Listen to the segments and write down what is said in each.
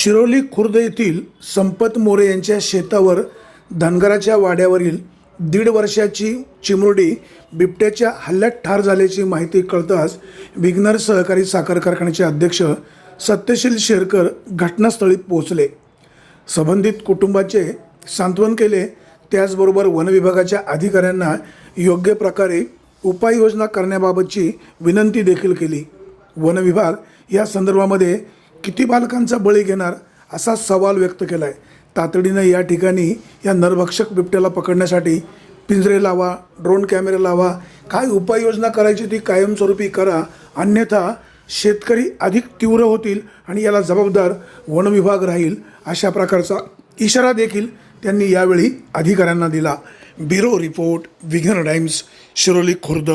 शिरोली खुर्द येथील संपत मोरे यांच्या शेतावर धनगराच्या वाड्यावरील दीड वर्षाची चिमुरडी बिबट्याच्या हल्ल्यात ठार झाल्याची माहिती कळताच विघ्नर सहकारी साखर कारखान्याचे अध्यक्ष सत्यशील शेरकर घटनास्थळी पोहोचले. संबंधित कुटुंबाचे सांत्वन केले. त्याचबरोबर वनविभागाच्या अधिकाऱ्यांना योग्य प्रकारे उपाययोजना करण्याबाबतची विनंती देखील केली. वनविभाग या संदर्भामध्ये किती बालकांचा बळी घेणार असा सवाल व्यक्त केला आहे तातडीनं या ठिकाणी या नरभक्षक बिबट्याला पकडण्यासाठी पिंजरे लावा ड्रोन कॅमेरे लावा काय उपाययोजना करायची ती कायमस्वरूपी करा. अन्यथा शेतकरी अधिक तीव्र होतील आणि याला जबाबदार वनविभाग राहील अशा प्रकारचा इशारा देखील त्यांनी यावेळी अधिकाऱ्यांना दिला. ब्युरो रिपोर्ट विघ्न टाइम्स शिरोली खुर्द.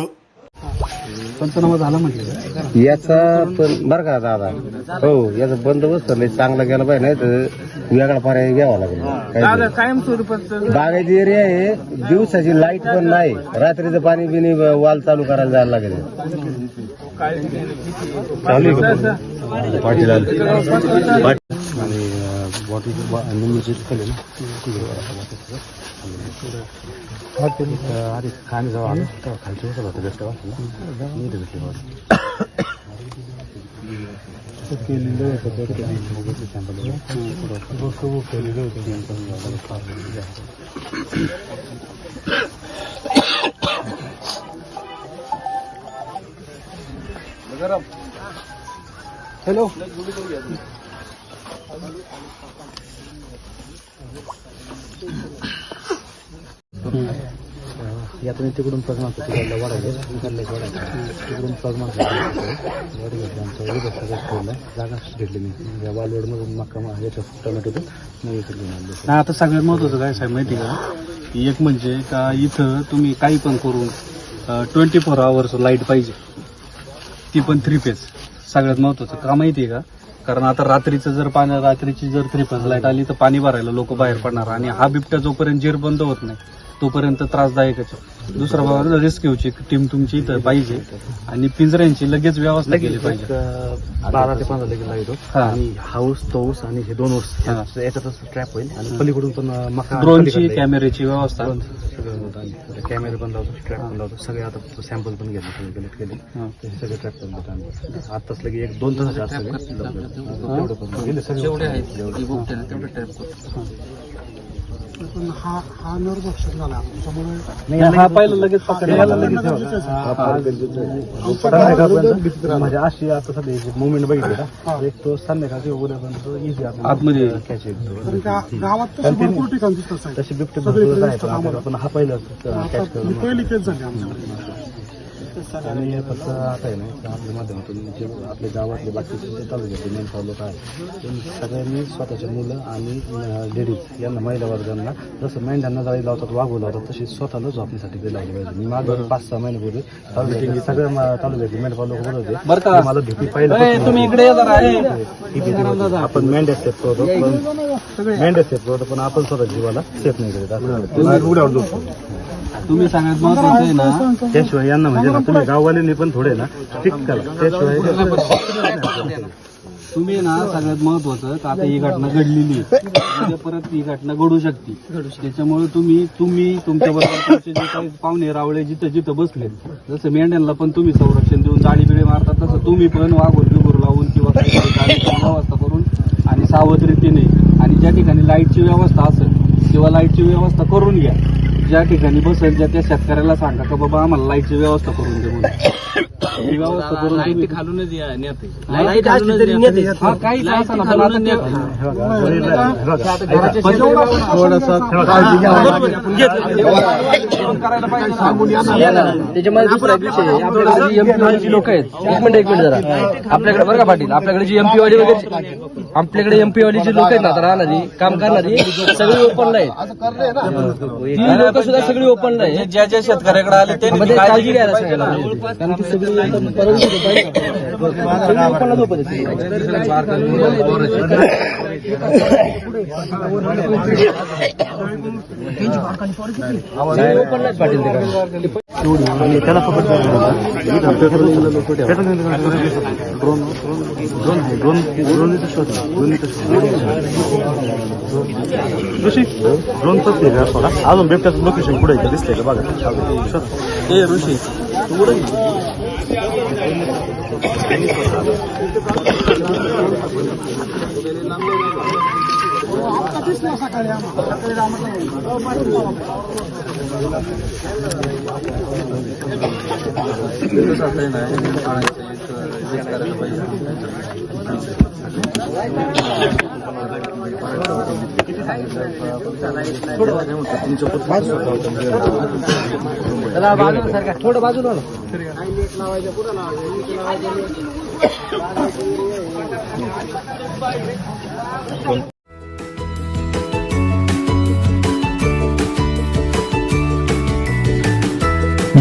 पंचनामा झाला म्हटलं. याचा पण बरं का दादा? हो याचा बंदोबस्त लय चांगला केला पाहिजे नाही तर वेगळा पर्याय घ्यावा लागेल. कायम स्वरूपात बागायती एरिया आहे. दिवसाची लाइट पण नाही. रात्रीचं पाणी बिनी वाल चालू करायला जायला लागेल. चालू आहे का? पाटील बॉटल निम्मीची खाली ना अरे खाणे जाऊ आलो तेव्हा खालची होतं होतं बेस्ट वाटलं मी इथे भेटले केलेलं होतं सॅम्पल केलेलं होतं हॅलो यातून तिकडून पग मागतो तिकडला वाढायला तिकडला वाढायला तिकडून पग मागतो घेतलं घेतली आमच्या सगळं ठेवलं. जागा घेतली मी वालवडमधून मक्का मा- याच्या टोमॅटोतून मग इकडून आणलं आता सगळ्यात महत्वाचं काय साहेब माहिती का? एक म्हणजे का इथं तुम्ही काही पण करून ट्वेंटी फोर आवर्स लाइट पाहिजे. ती पण थ्री फेज सगळ्यात महत्वाचं. का माहिती आहे का? कारण आता रात्रीचं जर पाणी रात्रीची जर थ्री लाइट आली तर पाणी भरायला लोक बाहेर पडणार आणि हा बिबट्या जोपर्यंत जीर बंद होत नाही तोपर्यंत त्रासदायकच आहे. दुसरा बाबा रेस्क्यूची टीम तुमची इथं पाहिजे. आणि पिंजऱ्यांची लगेच व्यवस्था केली पाहिजे. बारा ते पंधरा लगेच लागतो हा. आणि हाऊस तोस आणि हे दोन हा. याच्यातच ट्रॅप होईल. आणि पलीकडून पण मका ड्रोनची पलीकडे कॅमेऱ्याची व्यवस्था. ड्रोन सगळं होतं. आणि कॅमेरे पण लावतो ट्रॅप पण लावतो. सगळे आता सॅम्पल पण घेतले सगळे कलेक्ट केले. हा. ते सगळे ट्रॅप पण लावतो. आम्ही आताच लगे एक दोन तासाच्या आत सगळे तेवढं पण. गेले सगळे. नाही, हा पहिलं लगेच लगेच म्हणजे अशी आता सध्या मुवमेंट बघितली का? एक तो संध्याकाळची उद्यापर्यंत इझी आतमध्ये. कॅच तसे बिबटे भरपूर आहेत. पण आपल्याला पण हा पहिला कॅच करून आणि फक्त आता आहे ना आपल्या माध्यमातून जे आपल्या गावातले बाकीचे तालुक्यातले मेन लोक आहेत त्यांनी सगळ्यांनी स्वतःच्या मुलं आणि लेडीज यांना महिला वर्गांना जसं मेंढ्यांना जाळी लावतात वाघू लावतात तशी स्वतःला झोपण्यासाठी ते लागले पाहिजे. मी मागं पाच सहा महिन्यापूर्वी तालुक्यातले सगळ्या तालुक्यातले मेंढपाळ लोक बोलत होते. बरं का? की मला भीती पाहिलं तुम्ही इकडे. ही भीती. आपण मेंढ्या सेफ करतो पण मेंढ्या सेफ करतो पण आपण स्वतः जीवाला सेफ नाही करत. उड्यावर तुम्ही सगळ्यात महत्वाचं आहे ना त्याशिवाय यांना म्हणजे ना तुम्ही गाववाल्यांनी पण थोडे ना स्ट्रिक्ट करा. त्याशिवाय तुम्ही ना सगळ्यात महत्वाचं का आता ही घटना घडलेली आहे. उद्या परत ही घटना घडू शकते. त्याच्यामुळे तुम्ही तुम्ही तुमच्या बरोबर तुमचे जे काही पाहुणे रावळे जिथं जिथं बसले जसं मेंढ्यांना पण तुम्ही संरक्षण देऊन जाळी बिळी मारतात तसं तुम्ही पण वाघोर बिगोर लावून किंवा जाळीची व्यवस्था करून आणि सावधरीतीने आणि ज्या ठिकाणी लाईटची व्यवस्था असेल किंवा लाईटची व्यवस्था करून घ्या. ज्या ठिकाणी बसेल ज्या त्या शेतकऱ्याला सांगा का बाबा आम्हाला लाईटची व्यवस्था करून दे म्हणून. ही व्यवस्था करून खालूनच या नेते लाइट असली तरी नेते. हा, काहीच असं ना, पण आता ते- करायला पाहिजे ना. त्याच्यामध्ये दुसरा विषय. आपल्याकडे जी एमपी वाली जी लोक आहेत एक मिनिट एक मिनिट जरा. आपल्याकडे बरं का पाटील? आपल्याकडे जी एमपी वाली वगैरे आपल्याकडे एमपी वाली जी लोक आहेत ना आता राहणारी काम करणारी सगळी ओपनला आहेत. ती लोक सुद्धा सगळी ओपनला आहेत. ज्या ज्या शेतकऱ्याकडे आले ते मध्ये काळजी घ्यायला. कारण सगळी आणि त्याला ड्रोन ड्रोन आहे ड्रोन शोध ऋषी ड्रोन तर ते थोडा अजून बिबट्याचं लोकेशन पुढे इथं दिसतंय का बघा शोध ऋषी जरा बाजूला सारखा थोडं बाजूला ना.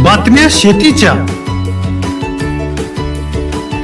बातम्या शेतीच्या